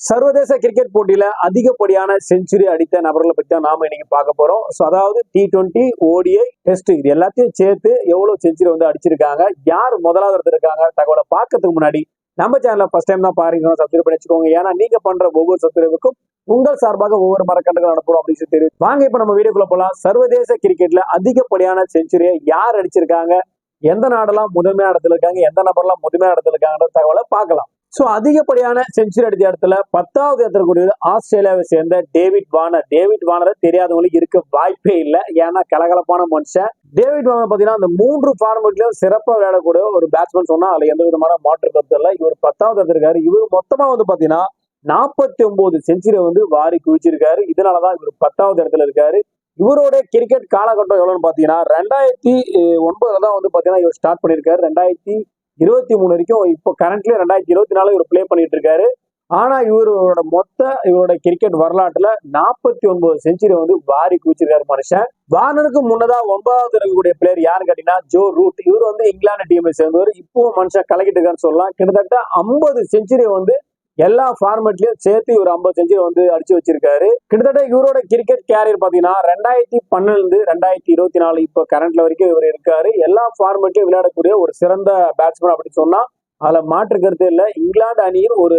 சர்வதேச கிரிக்கெட் போட்டியில அதிகப்படியான செஞ்சுரி அடித்த நபர்களை பத்தி தான் நாம இன்னைக்கு பார்க்க போறோம். ஸோ அதாவது டி டுவெண்ட்டி ஓடிஐ டெஸ்ட் இது எல்லாத்தையும் சேர்த்து எவ்வளவு செஞ்சுரி வந்து அடிச்சிருக்காங்க யார் முதலாவது இடத்துல இருக்காங்க தகவலை பார்க்கறதுக்கு முன்னாடி நம்ம சேனலை ஃபர்ஸ்ட் டைம் தான் பாருங்க சப்ஸ்கிரைப் பண்ணி வச்சுக்கோங்க ஏன்னா நீங்க பண்ற ஒவ்வொரு சப்ஸ்கிரைபுக்கும் உங்கள் சார்பாக ஒவ்வொரு மரக்கண்டுகள் நடப்படும் அப்படின்னு சொல்லி தெரியும் வாங்க இப்ப நம்ம வீடியோக்குள்ள போலாம். சர்வதேச கிரிக்கெட்ல அதிகப்படியான செஞ்சுரியை யார் அடிச்சிருக்காங்க எந்த நாடெல்லாம் முதன்மையான இடத்துல இருக்காங்க எந்த நபர்லாம் முதன்மையான இடத்துல இருக்காங்கன்ற தகவலை பார்க்கலாம். ஸோ அதிகப்படியான செஞ்சுரி அடித்த இடத்துல பத்தாவது இடத்துல கூடிய ஆஸ்திரேலியாவை சேர்ந்த டேவிட் வானர் டேவிட் வானரை தெரியாதவங்களுக்கு இருக்க வாய்ப்பே இல்லை. ஏன்னா கலகலப்பான மனுஷன். டேவிட் வானர் பார்த்தீங்கன்னா அந்த மூன்று ஃபார்மெட்லயும் சிறப்பாக விளையாடக்கூடிய ஒரு பேட்ஸ்மேன் சொன்னால் அதில் எந்த விதமான மாற்று கருத்து இல்லை. இவர் பத்தாவது இடத்துல இருக்காரு இவர் மொத்தமாக வந்து பார்த்தீங்கன்னா நாற்பத்தி ஒன்பது செஞ்சுரி வந்து வாரி குவிச்சிருக்காரு. இதனாலதான் இவர் பத்தாவது இடத்துல இருக்காரு. இவரோட கிரிக்கெட் காலகட்டம் எவ்வளோன்னு பார்த்தீங்கன்னா ரெண்டாயிரத்தி ஒன்பதுல தான் வந்து பார்த்தீங்கன்னா இவர் ஸ்டார்ட் பண்ணியிருக்காரு. ரெண்டாயிரத்தி இருபத்தி மூணு வரைக்கும் இப்போ கரண்ட்லி ரெண்டாயிரத்தி இருபத்தி நாலு இவர் ப்ளே பண்ணிட்டு இருக்காரு ஆனா இவரோட மொத்த இவரோட கிரிக்கெட் வரலாற்றுல நாற்பத்தி ஒன்பது செஞ்சுரி வந்து வாரி குவிச்சிருக்காரு மனுஷன். வார்னருக்கு முன்னதா ஒன்பதாவது இருக்கக்கூடிய பிளேயர் யாருன்னு கேட்டீங்கன்னா ஜோ ரூட். இவர் வந்து இங்கிலாந்து டீமை சேர்ந்தவர். இப்போ மனுஷன் கலக்கிட்டு இருக்காருன்னு சொல்லலாம். கிட்டத்தட்ட ஐம்பது செஞ்சுரி வந்து எல்லா ஃபார்மேட்லயும் சேர்த்து இவர் ஐம்பது செஞ்சுரி வந்து அடிச்சு வச்சிருக்காரு. கிட்டத்தட்ட இவரோட கிரிக்கெட் கேரியர் பாத்தீங்கன்னா ரெண்டாயிரத்தி பன்னெண்டு ரெண்டாயிரத்தி இருபத்தி நாலு இப்போ கரண்ட்ல வரைக்கும் இவர் இருக்காரு. எல்லா ஃபார்மேட்லயும் விளையாடக்கூடிய ஒரு சிறந்த பேட்ஸ்மேன் அப்படின்னு சொன்னா அதுல மாற்று கருத்து இல்லை. இங்கிலாந்து அணியின் ஒரு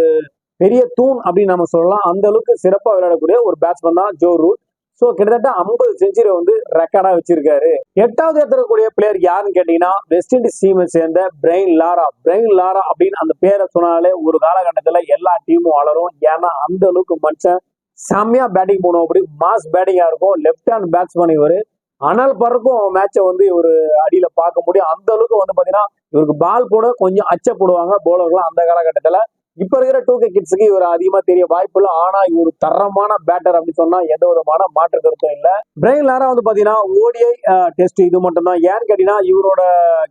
பெரிய தூண் அப்படின்னு நம்ம சொல்லலாம். அந்த அளவுக்கு சிறப்பா விளையாடக்கூடிய ஒரு பேட்ஸ்மேன் தான் ஜோ ரூட். ஸோ கிட்டத்தட்ட ஐம்பது செஞ்சுரி வந்து ரெக்கார்டா வச்சிருக்காரு. எட்டாவது இடத்துல கூடிய பிளேயர் யாருன்னு கேட்டீங்கன்னா வெஸ்ட் இண்டீஸ் டீமை சேர்ந்த பிரெயின் லாரா பிரெயின் லாரா அப்படின்னு அந்த பேரை சொன்னாலே ஒரு காலகட்டத்துல எல்லா டீமும் வளரும். ஏன்னா அந்த அளவுக்கு மனுஷன் செம்மையா பேட்டிங் போனோம் அப்படி மாஸ் பேட்டிங்கா இருக்கும். லெஃப்ட் ஹேண்ட் பேட்ஸ்மேன் இவர். அனல் பறக்கும் மேட்சை வந்து இவர் அடியில பார்க்க முடியும். அந்த அளவுக்கு வந்து பாத்தீங்கன்னா இவருக்கு பால் போட கொஞ்சம் அச்சப்படுவாங்க. போலர்லாம் அந்த காலகட்டத்துல இப்ப இருக்கிற டூ கே கிட்ஸுக்கு இவர் அதிகமா தெரிய வாய்ப்பு இல்லை ஆனா இவர் தரமான பேட்டர் அப்படின்னு சொன்னா எந்த விதமான மாற்று கருத்தும் இல்ல. பிரெயின் லாரா வந்து பாத்தீங்கன்னா ஓடிஐ டெஸ்ட் இது மட்டும் தான் ஏன்னு கேட்டீங்கன்னா இவரோட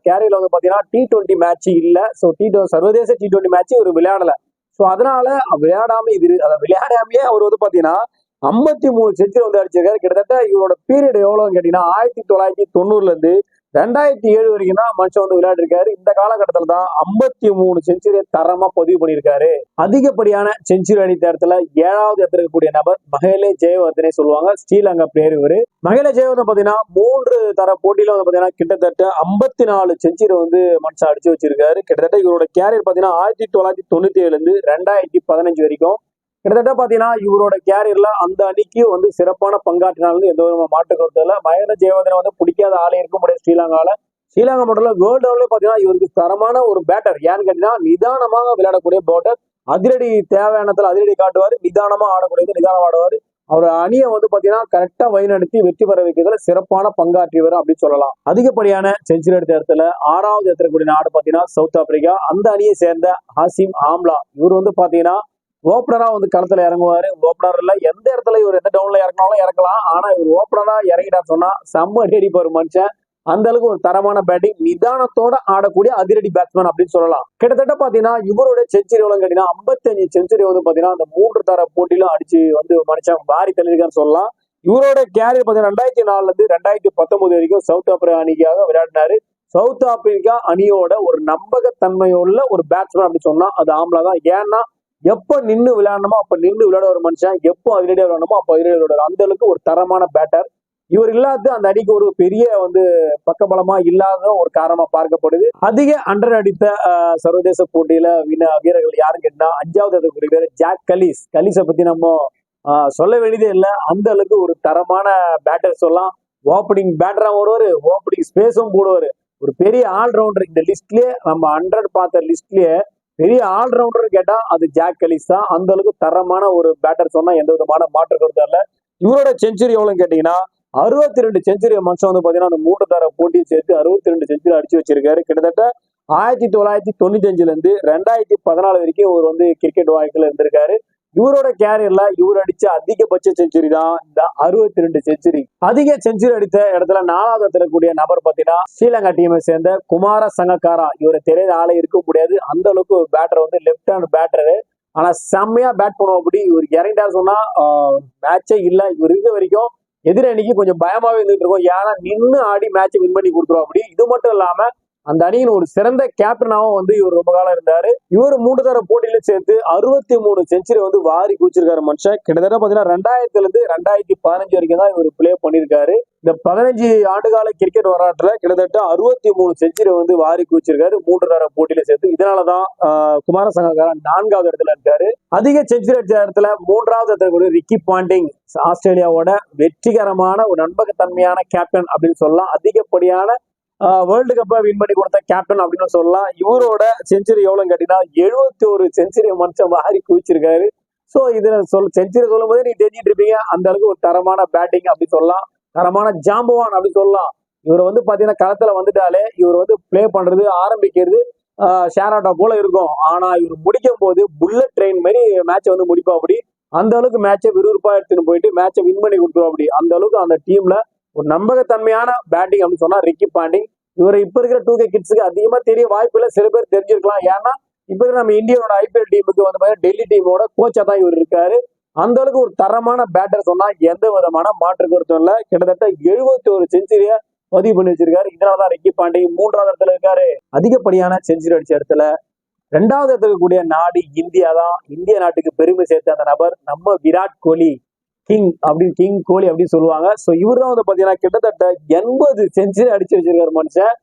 கேரியர்ல வந்து பாத்தீங்கன்னா டி டுவெண்ட்டி மேட்ச் இல்ல. ஸோ டி சர்வதேச டி டுவெண்ட்டி மேட்ச் இவர் விளையாடல. ஸோ அதனால விளையாடாம இது அதை விளையாடாமலே அவர் வந்து பாத்தீங்கன்னா ஐம்பத்தி மூணு செஞ்சுரி வந்து அடிச்சிருக்காரு. கிட்டத்தட்ட இவரோட பீரியட் எவ்வளவுன்னு கேட்டீங்கன்னா ஆயிரத்தி தொள்ளாயிரத்தி தொண்ணூறுல இருந்து ரெண்டாயிரத்தி ஏழு வரைக்கும் தான் மனுஷன் வந்து விளையாடிருக்காரு. இந்த காலகட்டத்தில் தான் ஐம்பத்தி மூணு செஞ்சுரியை தரமா பதிவு பண்ணியிருக்காரு. அதிகப்படியான செஞ்சுரி அடித்த இடத்துல ஏழாவது இடத்துல இருக்கக்கூடிய நபர் மகேலே ஜெயவர்தனே சொல்லுவாங்க. ஸ்ரீலங்கா பிளேயர் இவரு. மகேலே ஜெயவர்தன் பாத்தீங்கன்னா மூன்று தர போட்டியில வந்து பாத்தீங்கன்னா கிட்டத்தட்ட ஐம்பத்தி நாலு செஞ்சுரி வந்து மனுஷன் அடிச்சு வச்சிருக்காரு. கிட்டத்தட்ட இவரோட கேரியர் பாத்தீங்கன்னா ஆயிரத்தி தொள்ளாயிரத்தி தொண்ணூத்தி ஏழுல இருந்து ரெண்டாயிரத்தி பதினஞ்சு வரைக்கும் கிட்டத்தட்ட பாத்தீங்கன்னா இவரோட கேரியர்ல அந்த அணிக்கு வந்து சிறப்பான பங்காற்றினாலும் எந்த ஒரு மாற்று கருத்து இல்லை. மகேந்திர ஜெயவர்தனை வந்து பிடிக்காத ஆளே இருக்க முடியாது ஸ்ரீலங்கால. ஸ்ரீலங்கா மட்டும் வேர்ல்டு லெவலில் பாத்தீங்கன்னா இவருக்கு தரமான ஒரு பேட்டர் ஏன்னு கேட்டீங்கன்னா நிதானமாக விளையாடக்கூடிய பேட்டர் அதிரடி தேவையானத்துல அதிரடி காட்டுவார் நிதானமா ஆடக்கூடியது நிதானம் ஆடுவார். அவர் அணியை வந்து பாத்தீங்கன்னா கரெக்டா வழிநடத்தி வெற்றி பெற வைக்கிறதுல சிறப்பான பங்காற்றியவர் அப்படின்னு சொல்லலாம். அதிகப்படியான செஞ்சுரி எடுத்த இடத்துல ஆறாவது இடத்துல கூடிய நாடு பாத்தீங்கன்னா சவுத் ஆப்பிரிக்கா. அந்த அணியை சேர்ந்த ஹாசிம் ஆம்லா. இவர் வந்து பாத்தீங்கன்னா ஓப்பனரா வந்து களத்துல இறங்குவாரு. ஓப்பனரில் எந்த இடத்துல இவர் எந்த டவுன்ல இறங்கினாலும் இறக்கலாம். ஆனா இவர் ஓப்பனரா இறங்கிட்டா சொன்னா செம்ம அடிப்பார் மனுஷன். அந்த அளவுக்கு ஒரு தரமான பேட்டிங் நிதானத்தோட ஆடக்கூடிய அதிரடி பேட்ஸ்மேன் அப்படின்னு சொல்லலாம். கிட்டத்தட்ட பாத்தீங்கன்னா இவரோட செஞ்சுரி எவ்வளவு கேட்டீங்கன்னா ஐம்பத்தஞ்சு செஞ்சுரி வந்து பாத்தீங்கன்னா அந்த மூன்று தர போட்டியிலும் அடிச்சு வந்து மனுஷன் வாரி தள்ளியிருக்கான்னு சொல்லலாம். இவரோட கேரியர் பாத்தீங்கன்னா ரெண்டாயிரத்தி நாலுல இருந்து ரெண்டாயிரத்தி பத்தொன்பது வரைக்கும் சவுத் ஆப்பிரிக்கா அணிக்காக விளையாடினாரு. சவுத் ஆப்பிரிக்கா அணியோட ஒரு நம்பகத்தன்மையுள்ள ஒரு பேட்ஸ்மேன் அப்படின்னு சொன்னா அது ஆம்லா தான். ஏன்னா எப்போ நின்று விளையாடணுமோ அப்போ நின்று விளையாட ஒரு மனுஷன் எப்போ அதிரடியா விளையாடணுமோ அப்போ அதிரடி விளையாடுற அந்த அளவுக்கு ஒரு தரமான பேட்டர் இவர் இல்லாத அந்த அடிக்கு ஒரு பெரிய வந்து பக்கபலமா இல்லாத ஒரு காரணமா பார்க்கப்படுது. அதிக அண்டர் அடித்த சர்வதேச போட்டியில வீண வீரர்கள் யாருன்னு கேட்டா அஞ்சாவது இடத்துக்கு பேர் ஜாக் கலீஸ். கலீஸை பத்தி நம்ம சொல்ல வேண்டியதே இல்லை. அந்த அளவுக்கு ஒரு தரமான பேட்டர் சொல்லலாம். ஓப்பனிங் பேட்டரா வருவாரு. ஓப்பனிங் ஸ்பேஸும் போடுவாரு. ஒரு பெரிய ஆல்ரவுண்டர் இந்த லிஸ்ட்லயே நம்ம ஹண்ட்ரட் பார்த்த லிஸ்ட்லயே பெரிய ஆல்ரவுண்டர் கேட்டா அது ஜாக் கலீஸ் தான். அந்த அளவுக்கு தரமான ஒரு பேட்டர் சொன்னா எந்த விதமான மாற்று கருத்தும் இல்ல. இவரோட செஞ்சுரி எவ்வளவுன்னு கேட்டீங்கன்னா அறுபத்தி ரெண்டு செஞ்சுரி மனுஷன் வந்து பாத்தீங்கன்னா அந்த மூன்று தர போட்டியும் சேர்த்து அறுபத்தி ரெண்டு செஞ்சுரி அடிச்சு வச்சிருக்காரு. கிட்டத்தட்ட ஆயிரத்தி தொள்ளாயிரத்தி தொண்ணூத்தி அஞ்சுல இருந்து ரெண்டாயிரத்தி பதினாலு வரைக்கும் இவர் வந்து கிரிக்கெட் வாழ்க்கையில இருந்திருக்காரு. இவரோட கேரியர்ல இவர் அடிச்ச அதிகபட்ச செஞ்சுரி தான் இந்த அறுபத்தி ரெண்டு செஞ்சுரி அதிக செஞ்சுரி அடித்த இடத்துல நாலாவது இடத்துல கூடிய நபர் பாத்தீங்கன்னா ஸ்ரீலங்கா டீமை சேர்ந்த குமார சங்கக்காரா இவரை தெரியாத ஆளே இருக்க முடியாது. அந்த அளவுக்கு பேட்டர் வந்து லெஃப்ட் ஹேண்ட் பேட்டரு ஆனா செம்மையா பேட் பண்ணுவோம் அப்படி. இவர் இறங்கிட்டா சொன்னா மேட்சே இல்ல. இவர் இருந்த வரைக்கும் எதிரணிக்கு கொஞ்சம் பயமாவே இருந்துட்டு இருக்கும். ஏன்னா நின்று ஆடி மேட்ச் வின் பண்ணி கொடுத்துரும் அப்படி. இது மட்டும் இல்லாம அந்த அணியின் ஒரு சிறந்த கேப்டனாகவும் வந்து இவர் ரொம்ப காலம் இருந்தார். இவர் மூன்று தர போட்டியில சேர்த்து அறுபத்தி மூணு செஞ்சுரி வந்து வாரி குச்சிருக்காரு மனுஷன். கிட்டத்தட்ட பார்த்தீங்கன்னா ரெண்டாயிரத்துல இருந்து ரெண்டாயிரத்தி பதினஞ்சு வரைக்கும் தான் இவர் பிளே பண்ணியிருக்காரு. இந்த பதினஞ்சு ஆண்டுகால கிரிக்கெட் வரலாற்றுல கிட்டத்தட்ட அறுபத்தி மூணு செஞ்சுரி வந்து வாரி குவிச்சிருக்காரு. மூன்று தர போட்டியில சேர்த்து. இதனாலதான் ஆஹ், குமார சங்கக்காரன் நான்காவது இடத்துல இருக்காரு. அதிக செஞ்சுரி அடிச்ச இடத்துல மூன்றாவது இடத்துல கூட ரிக்கி பாண்டிங் ஆஸ்திரேலியாவோட வெற்றிகரமான ஒரு நண்பகத்தன்மையான கேப்டன் அப்படின்னு சொல்லலாம். அதிகப்படியான வேர்ல்டு கப்பை வின் பண்ணி கொடுத்த கேப்டன் அப்படின்னு சொல்லலாம். இவரோட செஞ்சுரி எவ்வளோன்னு கேட்டீங்கன்னா எழுபத்தி ஒரு செஞ்சுரி மனுஷன் வாரி குவிச்சிருக்காரு. ஸோ இதில் சொல் செஞ்சுரி சொல்லும் போதே நீ தெரிஞ்சிட்டு இருப்பீங்க. அந்த அளவுக்கு ஒரு தரமான பேட்டிங் அப்படி சொல்லலாம். தரமான ஜாம்பவான் அப்படி சொல்லலாம். இவர் வந்து பார்த்தீங்கன்னா களத்தில் வந்துட்டாலே இவர் வந்து ப்ளே பண்ணுறது ஆரம்பிக்கிறது ஷேர் ஆட்டோ போல இருக்கும். ஆனால் இவர் முடிக்கும் போது புல்லட் ட்ரெயின் மாதிரி மேட்சை வந்து முடிப்பா அப்படி அந்த அளவுக்கு மேட்சை விறுவிறுப்பாக எடுத்துன்னு போயிட்டு மேட்சை வின் பண்ணி கொடுத்துருவா அப்படி அந்த அளவுக்கு அந்த டீம்ல ஒரு நம்பகத்தன்மையான பேட்டிங் அப்படின்னு சொன்னா ரிக்கி பாண்டிங் இவர் இப்ப இருக்கிற டூ கே கிட்ஸுக்கு அதிகமா தெரிய வாய்ப்பு இல்லை சில பேர் தெரிஞ்சிருக்கலாம். ஏன்னா இப்ப இருக்கிற நம்ம இந்தியாவோட ஐபிஎல் டீமுக்கு வந்து பாத்தீங்கன்னா டெல்லி டீமோட கோச்சா தான் இவர் இருக்காரு. அந்த அளவுக்கு ஒரு தரமான பேட்டர் சொன்னா எந்த விதமான மாற்று கருத்தும் இல்ல. கிட்டத்தட்ட எழுபத்தி ஒரு செஞ்சுரிய பதிவு பண்ணி வச்சிருக்காரு. இதனாலதான் ரிக்கி பாண்டி மூன்றாவது இடத்துல இருக்காரு. அதிகப்படியான செஞ்சுரி அடிச்ச இடத்துல ரெண்டாவது இடத்துல இருக்கக்கூடிய நாடு இந்தியா தான். இந்திய நாட்டுக்கு பெருமை சேர்த்த அந்த நபர் நம்ம விராட் கோலி. கிங் அப்படின்னு கிங் கோலி அப்படின்னு சொல்லுவாங்க. ஸோ இவர் தான் வந்து பார்த்தீங்கன்னா கிட்டத்தட்ட எண்பது செஞ்சுரி அடிச்சு வச்சிருக்காரு மனுஷன்.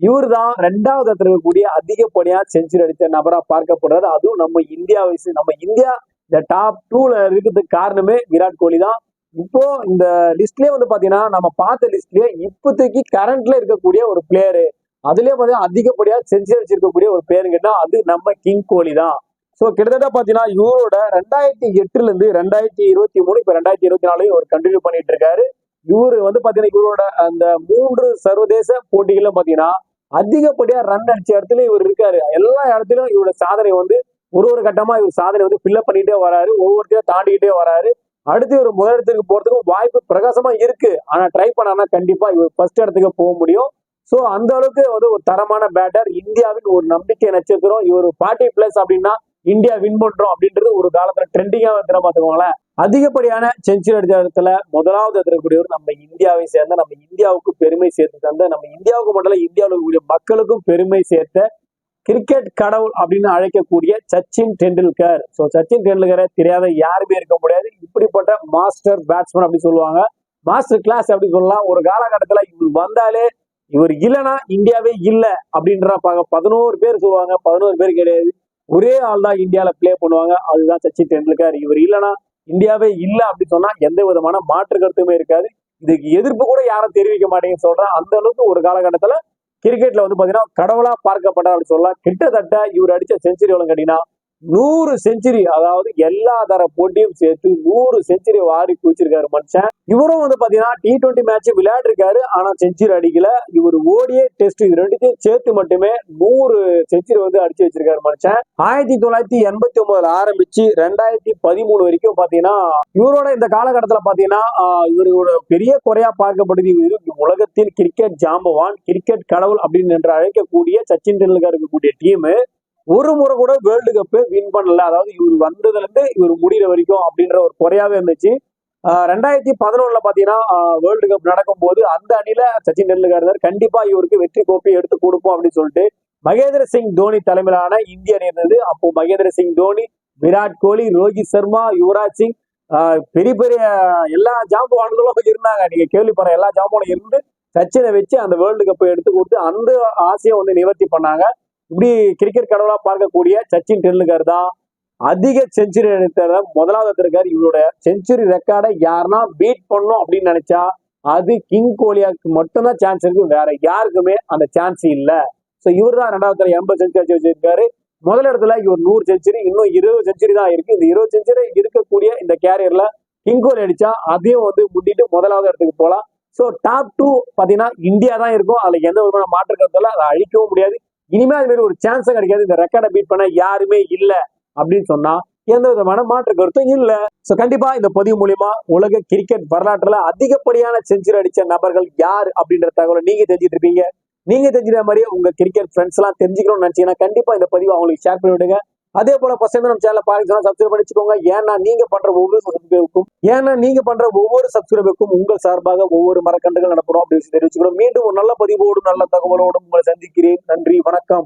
இவர் தான் ரெண்டாவது இடத்துல இருக்கக்கூடிய அதிகப்படியா செஞ்சுரி அடித்த நபரா பார்க்கப்படுறாரு. அதுவும் நம்ம இந்தியா வயசு நம்ம இந்தியா இந்த டாப் டூல இருக்கிறதுக்கு காரணமே விராட் கோலி தான். இப்போ இந்த லிஸ்ட்லயே வந்து பாத்தீங்கன்னா நம்ம பார்த்த லிஸ்ட்லயே இப்போதைக்கு கரண்ட்ல இருக்கக்கூடிய ஒரு பிளேயரு அதுலயே பாத்தீங்கன்னா அதிகப்படியா செஞ்சுரி அடிச்சிருக்கக்கூடிய ஒரு பிளேயருங்கன்னா அது நம்ம கிங் கோலி தான். ஸோ கிட்டத்தட்ட பார்த்தீங்கன்னா இவரோட ரெண்டாயிரத்தி எட்டுல இருந்து ரெண்டாயிரத்தி இருபத்தி மூணு இப்போ ரெண்டாயிரத்தி இருபத்தி நாலு அவர் கண்டினியூ பண்ணிட்டு இருக்காரு இவர் வந்து பார்த்தீங்கன்னா இவரோட அந்த மூன்று சர்வதேச போட்டிகளும் பார்த்தீங்கன்னா அதிகப்படியா ரன் அடிச்ச இடத்துல இவர் இருக்காரு. எல்லா இடத்துலையும் இவரோட சாதனை வந்து ஒரு ஒரு கட்டமா இவர் சாதனை வந்து ஃபில்லப் பண்ணிட்டே வராரு. ஒவ்வொருத்தையும் தாண்டிக்கிட்டே வராரு. அடுத்து ஒரு முதலிடத்துக்கு போறதுக்கும் வாய்ப்பு பிரகாசமா இருக்கு. ஆனா ட்ரை பண்ணானா கண்டிப்பா இவர் ஃபர்ஸ்ட் இடத்துக்கு போக முடியும். சோ அந்த அளவுக்கு வந்து ஒரு தரமான பேட்டர் இந்தியாவின் ஒரு நம்பிக்கை நட்சத்திரம். இவர் பார்ட்டி பிளஸ் அப்படின்னா இந்தியா வின் பண்றோம் அப்படின்றது ஒரு காலத்துல ட்ரெண்டிங்கா வந்து பாத்துக்கோங்களேன் அதிகப்படியான செஞ்சுரி அடிச்ச இடத்துல முதலாவது இடத்துல இருக்கக்கூடியவர் நம்ம இந்தியாவை சேர்ந்த நம்ம இந்தியாவுக்கு பெருமை சேர்த்து தந்த நம்ம இந்தியாவுக்கு மட்டும் இந்தியாவில் இருக்கக்கூடிய மக்களுக்கும் பெருமை சேர்த்த கிரிக்கெட் கடவுள் அப்படின்னு அழைக்கக்கூடிய சச்சின் டெண்டுல்கர். ஸோ சச்சின் டெண்டுல்கரை தெரியாத யாருமே இருக்க முடியாது. இப்படிப்பட்ட மாஸ்டர் பேட்ஸ்மேன் அப்படின்னு சொல்லுவாங்க. மாஸ்டர் கிளாஸ் அப்படி சொல்லலாம். ஒரு காலகட்டத்துல இவர் வந்தாலே இவர் இல்லைன்னா இந்தியாவே இல்லை அப்படின்ற பதினோரு பேர் சொல்லுவாங்க. பதினோரு பேர் கிடையாது. ஒரே ஆள் தான் இந்தியால பிளே பண்ணுவாங்க. அதுதான் சச்சின் டெண்டுல்கர். இவர் இல்லைன்னா இந்தியாவே இல்லை அப்படின்னு சொன்னா எந்த விதமான மாற்று கருத்துமே இருக்காது. இதுக்கு எதிர்ப்பு கூட யாரும் தெரிவிக்க மாட்டேங்குன்னு சொல்றேன். அந்த அளவுக்கு ஒரு காலகட்டத்துல கிரிக்கெட்ல வந்து பாத்தீங்கன்னா கடவுளா பார்க்கப்பட்டார் அப்படின்னு சொல்லலாம். கிட்டத்தட்ட இவர் அடிச்ச செஞ்சுரி எவ்வளவு கேட்டீங்கன்னா நூறு செஞ்சுரி அதாவது எல்லா தர போட்டியும் சேர்த்து நூறு செஞ்சுரி வாரி குவிச்சிருக்காரு மனுஷன் இவரும் வந்து பாத்தீங்கன்னா டி டுவெண்ட்டி மேட்ச் விளையாடிருக்காரு ஆனா செஞ்சுரி அடிக்கல. இவர் ஓடியே டெஸ்ட் இது ரெண்டுத்தையும் சேர்த்து மட்டுமே நூறு செஞ்சுரி வந்து அடிச்சு வச்சிருக்காரு மனுஷன் ஆயிரத்தி தொள்ளாயிரத்தி எண்பத்தி ஒன்பதுல ஆரம்பிச்சு ரெண்டாயிரத்தி பதிமூணு வரைக்கும் பாத்தீங்கன்னா இவரோட இந்த காலகட்டத்துல பாத்தீங்கன்னா இவரோட பெரிய குறையா பார்க்கப்படுது. இவர் உலகத்தின் கிரிக்கெட் ஜாம்பவான் கிரிக்கெட் கடவுள் அப்படின்னு என்று அழைக்கக்கூடிய சச்சின் டெண்டுல்கர் இருக்கக்கூடிய டீம் ஒரு முறை கூட வேர்ல்டு கப்பு வின் பண்ணல. அதாவது இவர் வந்ததுல இருந்து இவர் முடிகிற வரைக்கும் அப்படின்ற ஒரு குறையாவே இருந்துச்சு. ரெண்டாயிரத்தி பதினொன்னுல பாத்தீங்கன்னா வேர்ல்டு கப் நடக்கும்போது அந்த அணியில சச்சின் டெண்டுல்கர் இருந்தார். கண்டிப்பா இவருக்கு வெற்றி கோப்பையை எடுத்து கொடுப்போம் அப்படின்னு சொல்லிட்டு மகேந்திர சிங் தோனி தலைமையிலான இந்திய அணி இருந்தது. அப்போ மகேந்திர சிங் தோனி விராட் கோலி ரோஹித் சர்மா யுவராஜ் சிங் பெரிய பெரிய எல்லா ஜாம்பவான்களும் இருந்தாங்க. நீங்க கேள்விப்படுற எல்லா ஜாம்பவானும் இருந்து சச்சினை வச்சு அந்த வேர்ல்டு கப்பை எடுத்து கொடுத்து அந்த ஆசையை வந்து நிவர்த்தி பண்ணாங்க. இப்படி கிரிக்கெட் கடவுளா பார்க்கக்கூடிய சச்சின் டெண்டுல்கர் தான் அதிக செஞ்சுரி எடுத்த முதலாவது இருக்காரு இவரோட செஞ்சுரி ரெக்கார்டை யாருன்னா பீட் பண்ணும் அப்படின்னு நினைச்சா அது கிங் கோலியாவுக்கு மட்டும்தான் சான்ஸ் இருக்கு. வேற யாருக்குமே அந்த சான்ஸ் இல்லை. ஸோ இவர் தான் ரெண்டாவது எண்பது செஞ்சுரி வச்சிருக்காரு. முதல் இடத்துல இவர் நூறு செஞ்சுரி இன்னும் இருபது செஞ்சுரி தான் இருக்கு. இந்த இருபது செஞ்சுரி இருக்கக்கூடிய இந்த கேரியர்ல கிங் கோலி அடிச்சா அதையும் வந்து முட்டிட்டு முதலாவது இடத்துக்கு போகலாம் ஸோ டாப் டூ பார்த்தீங்கன்னா இந்தியா தான் இருக்கும். அதில் எந்த விதமான மாற்று கருத்துல அதை அழிக்கவும் முடியாது. இனிமே அது மாதிரி ஒரு சான்ஸும் கிடைக்காது. இந்த ரெக்கார்டை பீட் பண்ண யாருமே இல்லை அப்படின்னு சொன்னா எந்த விதமான மாற்று கருத்தும் இல்ல. சோ கண்டிப்பா இந்த பதிவு மூலியமா உலக கிரிக்கெட் வரலாற்றுல அதிகப்படியான செஞ்சுரி அடிச்ச நபர்கள் யார் அப்படின்ற தகவலை நீங்க தெரிஞ்சுட்டு இருப்பீங்க நீங்க தெரிஞ்சுக்கிற மாதிரி உங்க கிரிக்கெட் ஃப்ரெண்ட்ஸ் எல்லாம் தெரிஞ்சுக்கணும்னு நினைச்சீங்கன்னா கண்டிப்பா இந்த பதிவு அவங்களுக்கு ஷேர் பண்ணி விடுங்க. அதே போல ஃபர்ஸ்ட் டைம் நம்ம சேனல் பாருங்க சப்ஸ்கிரைப் பண்ணிச்சுக்கோங்க. ஏன்னா நீங்க பண்ற ஒவ்வொரு சப்ஸ்கிரைபுக்கும் ஏன்னா நீங்க பண்ற ஒவ்வொரு சப்ஸ்கிரைபுக்கும் உங்கள் சார்பாக ஒவ்வொரு மரக்கண்டுகள் நடப்பணும் அப்படின்னு தெரிவிச்சுக்கிறோம். மீண்டும் ஒரு நல்ல பதிவோடும் நல்ல தகவலோடும் உங்களை சந்திக்கிறேன். நன்றி வணக்கம்.